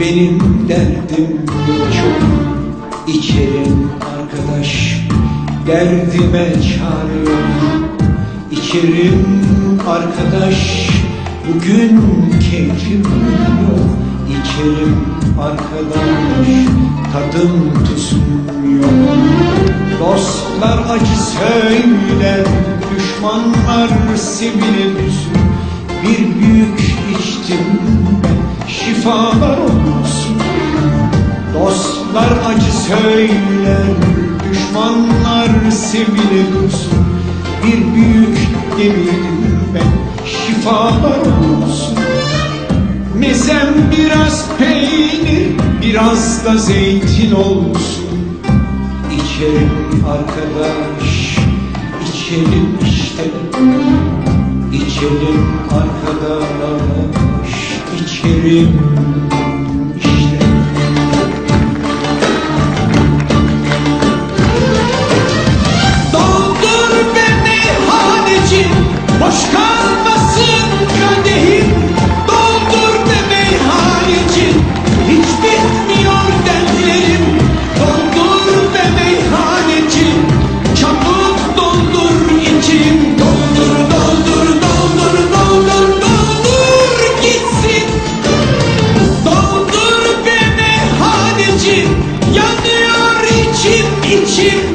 Benim derdim çok İçerim arkadaş. Derdime çare yok. İçerim arkadaş. Bugün keyfim yok. İçerim arkadaş. Tadım tuzum yok. Dostlar acı söyler Düşmanlar sevilir Bir büyük içtim Şifalar olsun. Dostlar acı söyler Düşmanlar dursun. Bir büyük demirdim ben Şifalar olsun. Mezem biraz peynir Biraz da zeytin olsun. İçerim arkadaş içelim işte İçelim arkadaş içerim içim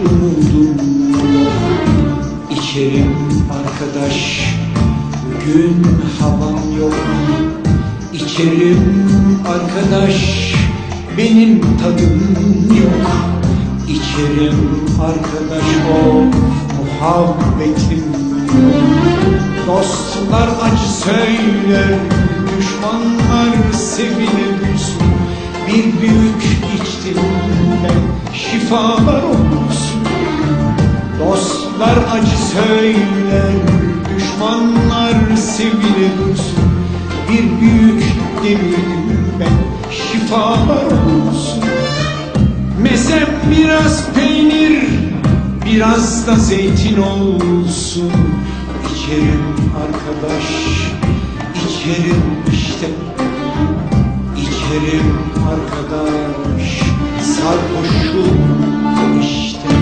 umudum yok. İçerim arkadaş. Gün havam yok. İçerim arkadaş. Benim tadım yok. İçerim arkadaş o muhabbetim yok. Dostlar acı söyler düşmanlar dursun bir büyük içtim ben şifalar olsun. Dostlar acı söyler Düşmanlar sevilir dursun. Bir büyük demirdim ben şifalar olsun. Mezem biraz peynir Biraz da zeytin olsun. İçerim arkadaş içerim işte İçerim arkadaş sarhoşum işte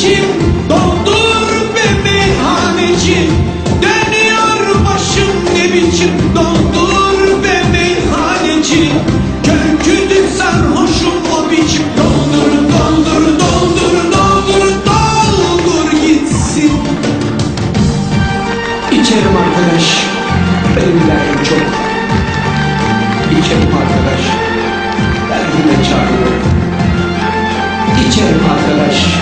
içim Doldur be meyhaneci Dönüyor başım ne biçim Doldur be meyhaneci Körküdü sarhoşum o biçim. Doldur doldur doldur doldur doldur gitsin. İçerim arkadaş Benim derdim çok. İçerim arkadaş Derdime yok İçerim arkadaş